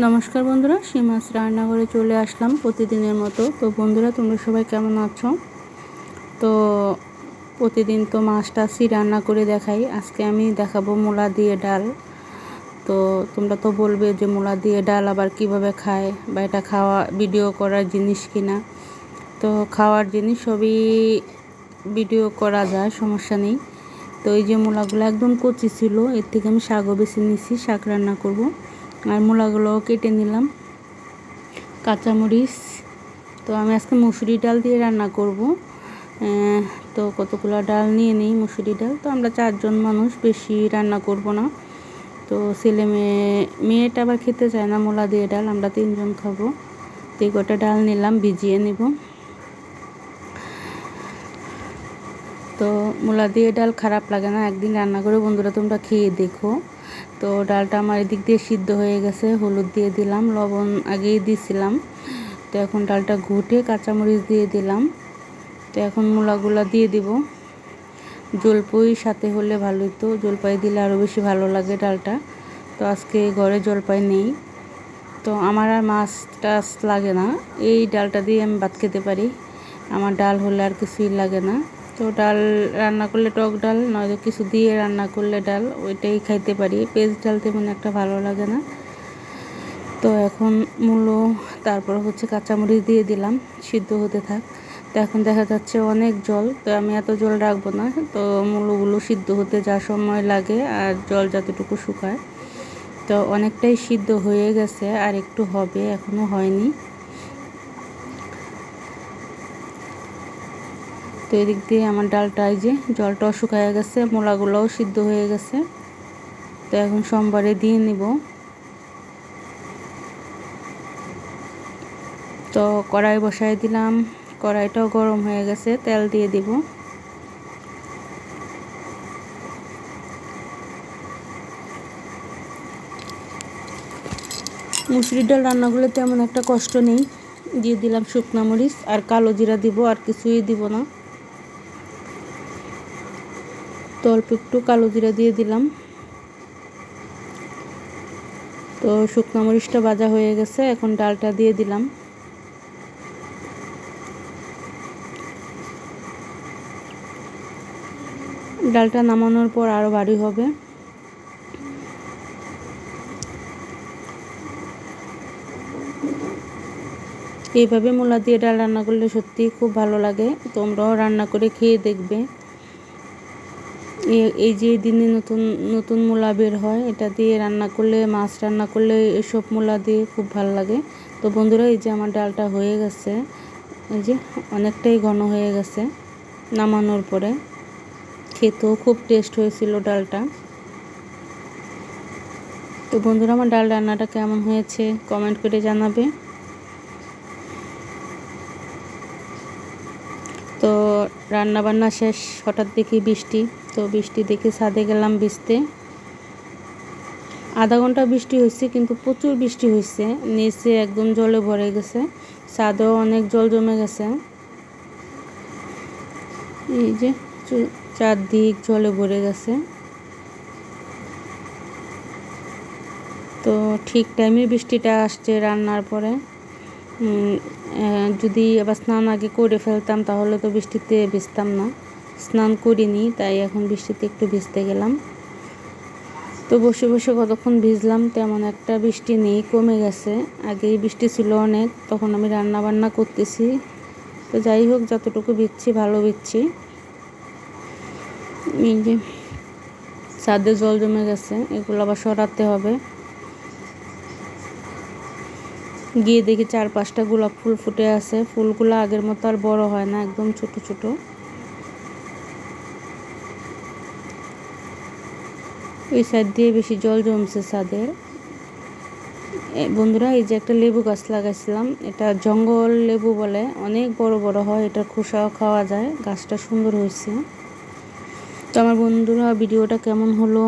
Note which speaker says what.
Speaker 1: নমস্কার বন্ধুরা, সীমাস রান্নাঘরে চলে আসলাম প্রতিদিনের মতো। তো বন্ধুরা, তোমরা সবাই কেমন আছো? তো প্রতিদিন তো মাছ টাছই রান্না করে দেখাই। আজকে আমি দেখাবো মূলা দিয়ে ডাল। তো তোমরা তো বলবে যে মূলা দিয়ে ডাল আবার কীভাবে খায় বা এটা খাওয়া ভিডিও করার জিনিস কিনা। তো খাওয়ার জিনিস সবই ভিডিও করা যায়, সমস্যা নেই। তো এই যে মূলাগুলো একদম কচি ছিল, এর থেকে আমি শাকও বেছে নিছি শাক রান্না করব। আর মূলাগুলো কেটে নিলাম। কাঁচামরিচ। তো আমি আজকে মুসুরি ডাল দিয়ে রান্না করব। তো কতগুলো ডাল নিয়ে নিই মুসুরি ডাল। তো আমরা চারজন মানুষ, বেশি রান্না করব না। তো ছেলে মেয়ে, মেয়েটা আবার খেতে চায় না মূলা দিয়ে ডাল, আমরা তিনজন খাব। তো কটা ডাল নিলাম, ভিজিয়ে নেব। তো মূলা দিয়ে ডাল খারাপ লাগে না, একদিন রান্না করে বন্ধুরা তোমরা খেয়ে দেখো। তো ডালটা আমার এদিক দিয়ে সিদ্ধ হয়ে গেছে, হলুদ দিয়ে দিলাম, লবণ আগেই দিয়েছিলাম তো এখন ডালটা ঘুটে কাঁচামরিচ দিয়ে দিলাম। তো এখন মূলাগুলা দিয়ে দিব। জলপাই সাথে হলে ভালোই তো, জলপাই দিলে আরও বেশি ভালো লাগে ডালটা। তো আজকে ঘরে জলপাই নেই। তো আমার আর মাছ টাছ লাগে না, এই ডালটা দিয়ে আমি ভাত খেতে পারি। আমার ডাল হলে আর কিছুই লাগে না। তো ডাল রান্না করলে টক ডাল, নয়তো কিছু দিয়ে রান্না করলে ডাল, ওইটাই খাইতে পারি। পেঁয়াজ ডাল তেমন একটা ভালো লাগে না। তো এখন মূলো, তারপর হচ্ছে কাঁচামরিচ দিয়ে দিলাম, সিদ্ধ হতে থাক। তো এখন দেখা যাচ্ছে অনেক জল, তো আমি এত জল রাখব না। তো মূলোগুলো সিদ্ধ হতে যা সময় লাগে আর জল যতটুকু শুকায়। তো অনেকটাই সিদ্ধ হয়ে গেছে, আর একটু হবে এখনও হয়নি। তো এদিক দিয়ে আমার ডালটা এই যে জলটাও শুকায় গেছে, মোলাগুলোও সিদ্ধ হয়ে গেছে। তো এখন সোমবারে দিয়ে নিব। তো কড়াই বসাই দিলাম, কড়াইটাও গরম হয়ে গেছে, তেল দিয়ে দিব। মুসুরির ডাল রান্নাগুলো তেমন একটা কষ্ট নেই। দিয়ে দিলাম শুকনা মরিচ আর কালো জিরা দিব, আর কিছুই দিব না। তো অল্প একটু কালো জিরা দিয়ে দিলাম। তো শুকনো মরিচটা ভাজা হয়ে গেছে, এখন ডালটা দিয়ে দিলাম। ডালটা নামানোর পর আরও ভারী হবে। এইভাবে মূলা দিয়ে ডাল রান্না করলে সত্যিই খুব ভালো লাগে। তোমরাও রান্না করে খেয়ে দেখবে। এই যে দিনে নতুন নতুন মূলা বের হয়, এটা দিয়ে রান্না করলে, মাছ রান্না করলে এসব মূলা দিয়ে খুব ভালো লাগে। তো বন্ধুরা, এই যে আমার ডালটা হয়ে গেছে, এই যে অনেকটাই ঘন হয়ে গেছে নামানোর পরে। খেতেও খুব টেস্ট হয়েছিল ডালটা। তো বন্ধুরা, আমার ডাল রান্নাটা কেমন হয়েছে কমেন্ট করে জানাবে তো রান্না বান্না শেষ, হঠাৎ দেখি বৃষ্টি। তো বৃষ্টি দেখে ছাদে গেলাম ভিজতে। আধা ঘণ্টা বৃষ্টি হয়েছে কিন্তু প্রচুর বৃষ্টি হয়েছে নিচে একদম জলে ভরে গেছে। ছাদেও অনেক জল জমে গেছে। এই যে চারদিক জলে ভরে গেছে। তো ঠিক টাইমে বৃষ্টিটা আসছে রান্নার পরে। যদি আবার স্নান আগে করে ফেলতাম, তাহলে তো বৃষ্টিতে ভিজতাম না। স্নান করিনি, তাই এখন বৃষ্টিতে একটু ভিজতে গেলাম। তো বসে বসে কতক্ষণ ভিজলাম তেমন একটা বৃষ্টি নেই, কমে গেছে। আগেই বৃষ্টি ছিল অনেক, তখন আমি রান্না বান্না করতেছি। তো যাই হোক, যতটুকু বিচ্ছি ভালো বিচ্ছি এই যে, ছাদে জল জমে গেছে, এগুলো আবার সরাতে হবে। গিয়ে দেখি চার পাঁচটা গোলাপ ফুল ফুটে আছে। ফুলগুলো আগের মতো আর বড় হয় না, একদম ছোট ছোট। ওই সাইড দিয়ে বেশি জল জমছে ছাদের। বন্ধুরা, এই যে একটা লেবু গাছ লাগাইছিলাম, এটা জঙ্গল লেবু বলে, অনেক বড় বড় হয় এটা খোসাও খাওয়া যায়, গাছটা সুন্দর হয়েছে। তো আমার বন্ধুরা, ভিডিওটা কেমন হলো?